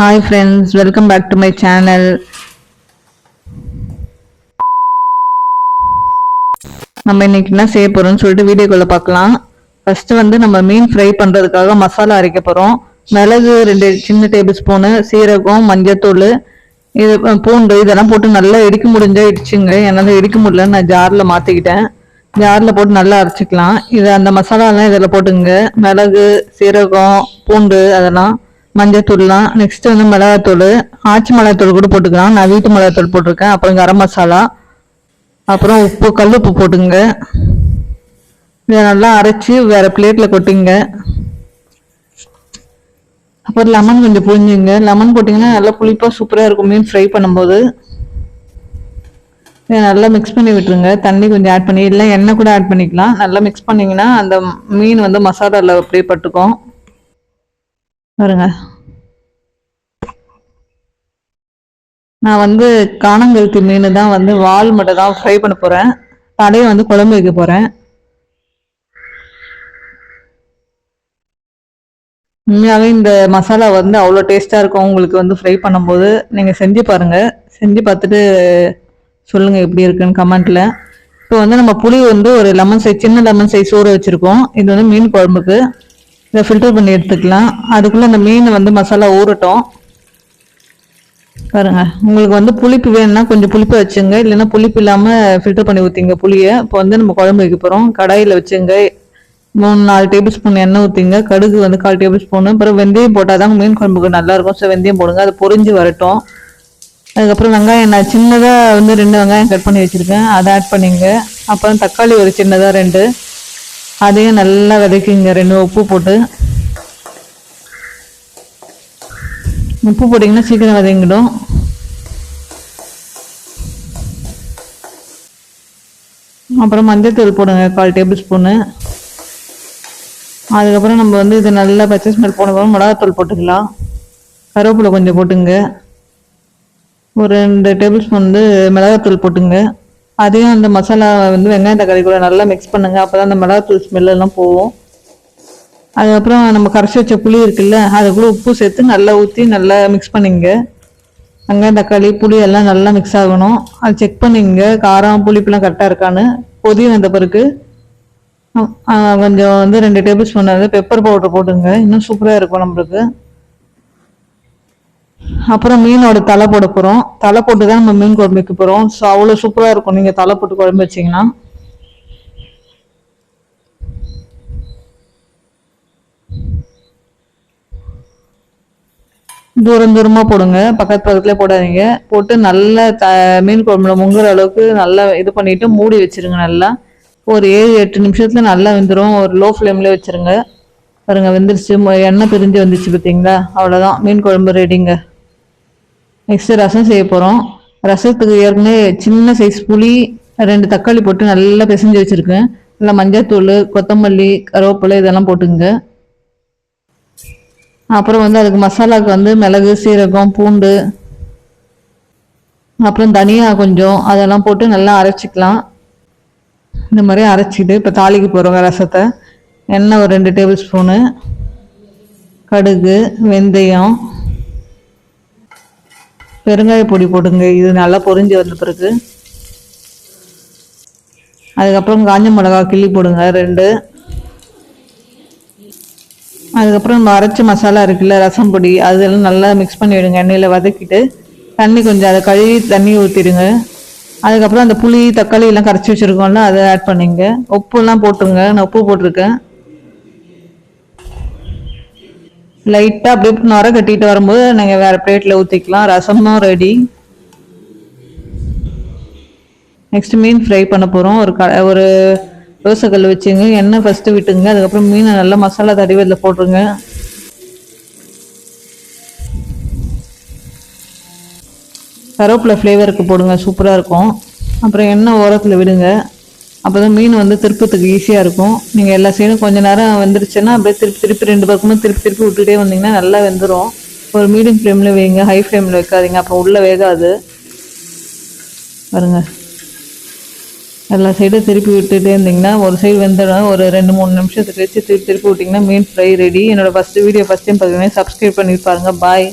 Hi friends welcome back to my channel நம்ம இன்னைக்கு என்ன செய்ய போறோம்னு சொல்லிட்டு வீடியோக்குள்ள பார்க்கலாம். ஃபர்ஸ்ட் வந்து நம்ம மீன் ஃப்ரை பண்றதுக்காக மசாலா அரைக்க போறோம். மிளகு ரெண்டு சின்ன டேபிள் ஸ்பூனு சீரகம் மஞ்சத்தூள் இது பூண்டு இதெல்லாம் போட்டு நல்லா இடிக்க முடிஞ்சா இடிச்சுங்க. என்னால் இடிக்க முடியலன்னு நான் ஜாரில் மாற்றிக்கிட்டேன் ஜாரில் போட்டு நல்லா அரைச்சிக்கலாம். இது அந்த மசாலாலாம் இதில் போட்டுங்க மிளகு சீரகம் பூண்டு அதெல்லாம் மஞ்சத்தூள்லாம் நெக்ஸ்ட் வந்து மிளகாத்தூள். ஆச்சி மிளகாத்தூள் கூட போட்டுக்கலாம். நான் வீட்டு மிளகாத்தூள் போட்டிருக்கேன். அப்புறம் கரம் மசாலா. அப்புறம் உப்பு கல் உப்பு போட்டுங்க. இதை நல்லா அரைச்சி வேறு பிளேட்டில் கொட்டிங்க. அப்புறம் லெமன் கொஞ்சம் புழிஞ்சுங்க. லெமன் போட்டிங்கன்னா நல்லா புளிப்பாக சூப்பராக இருக்கும். மீன் ஃப்ரை பண்ணும்போது. இதை நல்லா மிக்ஸ் பண்ணி விட்டுருங்க. தண்ணி கொஞ்சம் ஆட் பண்ணி இல்லை எண்ணெய் கூட ஆட் பண்ணிக்கலாம். நல்லா மிக்ஸ் பண்ணிங்கன்னா அந்த மீன் வந்து மசாலாவில் அப்படியே பட்டுக்கும். வருங்க நான் வந்து காணங்கழுத்தி மீன் தான் வந்து வால் மட்டும் தான் ஃப்ரை பண்ண போகிறேன் தலையை வந்து குழம்பு வைக்க போகிறேன் உண்மையாகவே இந்த மசாலா வந்து அவ்வளோ டேஸ்ட்டாக இருக்கும். உங்களுக்கு வந்து ஃப்ரை பண்ணும்போது நீங்கள் செஞ்சு பாருங்கள் செஞ்சு பார்த்துட்டு சொல்லுங்கள் எப்படி இருக்குன்னு கமெண்ட்டில் இப்போ வந்து நம்ம புளி வந்து ஒரு லெமன் சைஸ் சின்ன லெமன் சைஸ் ஊற வச்சுருக்கோம். இது வந்து மீன் குழம்புக்கு. இதை ஃபில்டர் பண்ணி எடுத்துக்கலாம். அதுக்குள்ளே இந்த மீன் வந்து மசாலா ஊறட்டும். பாருங்க உங்களுக்கு வந்து புளிப்பு வேணும்னா கொஞ்சம் புளிப்பு வச்சுங்க. இல்லைன்னா புளிப்பு இல்லாமல் ஃபில்டர் பண்ணி ஊற்றிங்க புளியை. இப்போ வந்து நம்ம குழம்பு வைக்க போகிறோம் கடாயில் வச்சுங்க. மூணு நாலு டேபிள் ஸ்பூன் எண்ணெய் ஊற்றிங்க கடுகு வந்து கால் டேபிள் ஸ்பூனு அப்புறம் வெந்தயம் போட்டால் தான் மீன் குழம்புக்கு நல்லாயிருக்கும். ஸோ வெந்தயம் போடுங்க. அது பொறிஞ்சு வரட்டும். அதுக்கப்புறம் வெங்காயம் நான் சின்னதாக வந்து ரெண்டு வெங்காயம் கட் பண்ணி வச்சுருக்கேன். அதை ஆட் பண்ணிங்க. அப்புறம் தக்காளி ஒரு சின்னதாக ரெண்டு. அதையும் நல்லா விதைக்குங்க. ரெண்டு உப்பு போட்டு. உப்பு போட்டிங்கன்னா சீக்கிரம் விதைங்கிடும். அப்புறம் மஞ்சத்தூள் போடுங்க. கால் டேபிள் ஸ்பூனு. அதுக்கப்புறம் நம்ம வந்து இது நல்லா பச்சை ஸ்மெல் போனப்போ மிளகாத்தூள் போட்டுக்கலாம். கருவேப்பிலை கொஞ்சம் போட்டுங்க. ஒரு ரெண்டு டேபிள் ஸ்பூன் வந்து மிளகாத்தூள் போட்டுங்க. அதையும் அந்த மசாலா வந்து வெங்காயம் தக்காளி கூட நல்லா மிக்ஸ் பண்ணுங்க. அப்போ தான் அந்த மிளகாத்தூள் ஸ்மெல்லாம் போகும். அதுக்கப்புறம் நம்ம கரைச்சி வச்ச புளி இருக்குல்ல அதுக்குள்ளே உப்பு சேர்த்து நல்லா ஊற்றி நல்லா மிக்ஸ் பண்ணிங்க. வெங்காயம் தக்காளி புளி எல்லாம் நல்லா மிக்ஸ் ஆகணும். அது செக் பண்ணிங்க. காரம் புளிப்புலாம் கரெக்டாக இருக்கான்னு. கொதி வந்த பிறகு கொஞ்சம் வந்து ரெண்டு டேபிள் ஸ்பூன் வந்து பெப்பர் பவுடர் போட்டுங்க. இன்னும் சூப்பராக இருக்கும் நம்மளுக்கு. அப்புறம் மீனோட தலை போட போகிறோம் தலை போட்டு தான் நம்ம மீன் குழம்பு வைக்க போகிறோம் ஸோ அவ்வளோ சூப்பராக இருக்கும். நீங்கள் தலை போட்டு குழம்பு வச்சிங்கன்னா. தூரம் தூரமாக போடுங்க. பக்கத்து பக்கத்துல போடாதீங்க. போட்டு நல்லா த மீன் குழம்புல முங்குற அளவுக்கு நல்லா இது பண்ணிட்டு மூடி வச்சிருங்க நல்லா. ஒரு ஏழு எட்டு நிமிஷத்துல நல்லா வெந்துடும் ஒரு லோ ஃப்ளேம்ல வச்சிருங்க. பாருங்க வெந்துருச்சு. எண்ணெய் பிரிஞ்சு வந்துச்சு பார்த்தீங்களா அவ்வளோதான் மீன் குழம்பு ரெடிங்க நெக்ஸ்ட் ரசம் செய்ய போகிறோம் ரசத்துக்கு ஏற்கனவே சின்ன சைஸ் புளி ரெண்டு தக்காளி போட்டு நல்லா பிசைஞ்சு வச்சுருக்கேன். நல்லா மஞ்சத்தூள் கொத்தமல்லி கருவேப்பிலை இதெல்லாம் போட்டுங்க அப்புறம் வந்து அதுக்கு மசாலாவுக்கு வந்து மிளகு சீரகம் பூண்டு அப்புறம் தனியா கொஞ்சம் அதெல்லாம் போட்டு நல்லா அரைச்சிக்கலாம். இந்த மாதிரி அரைச்சிட்டு இப்போ தாளிக்கு போகிறோங்க ரசத்தை. எண்ணெய் ஒரு ரெண்டு டேபிள் ஸ்பூனு கடுகு வெந்தயம் பெருங்காய பொடி போடுங்க இது நல்லா பொரிஞ்சு வந்த பிறகு. அதுக்கப்புறம் காஞ்ச மிளகா கிள்ளி போடுங்க ரெண்டு. அதுக்கப்புறம் நம்ம அரைச்ச மசாலா இருக்குல்ல ரசம் பொடி அதெல்லாம் நல்லா மிக்ஸ் பண்ணி விடுங்க எண்ணெயில் வதக்கிட்டு தண்ணி கொஞ்சம் அதை கழுவி தண்ணி ஊற்றிடுங்க அதுக்கப்புறம் அந்த புளி தக்காளி எல்லாம் கரைச்சி வச்சுருக்கோம்ல அதை ஆட் பண்ணிங்க. உப்புலாம் போட்டுருங்க. நான் உப்பு போட்டிருக்கேன். லைட்டாக அப்படியே நுர கட்டிட்டு வரும்போது நீங்கள் வேறு பிளேட்டில் ஊற்றிக்கலாம் ரசமும் ரெடி நெக்ஸ்ட் மீன் ஃப்ரை பண்ண போகிறோம் ஒரு க ஒரு தோசைக்கல் வச்சுங்க. எண்ணெய் ஃபஸ்ட்டு விட்டுங்க. அதுக்கப்புறம் மீனை நல்லா மசாலா தடவி அதில் போட்டுருங்க. கருவேப்பிலை ஃப்ளேவருக்கு போடுங்க. சூப்பராக இருக்கும். அப்புறம் எண்ணெய் ஓரத்தில் விடுங்க. அப்போ தான் மீன் வந்து திருப்பத்துக்கு ஈஸியாக இருக்கும். நீங்கள் எல்லா சைடும் கொஞ்ச நேரம் வெந்துருச்சுன்னா அப்படியே திருப்பி திருப்பி ரெண்டு பக்கமும் திருப்பி திருப்பி விட்டுட்டே வந்தீங்கன்னா நல்லா வெந்துடும் ஒரு மீடியம் ஃப்ளேமில் வைங்க ஹை ஃப்ளேமில் வைக்காதீங்க அப்புறம் உள்ளே வேகாது. பாருங்க. எல்லா சைடும் திருப்பி விட்டுட்டே இருந்தீங்கன்னா ஒரு சைடு வெந்துடும். ஒரு ரெண்டு மூணு நிமிஷத்துக்கு வச்சு திருப்பி திருப்பி விட்டிங்கன்னா மீன் ஃப்ரை ரெடி என்னோட ஃபஸ்ட்டு வீடியோ ஃபஸ்ட் டைம் பார்த்தீங்கன்னா சப்ஸ்கிரைப் பண்ணி பாருங்கள் பாய்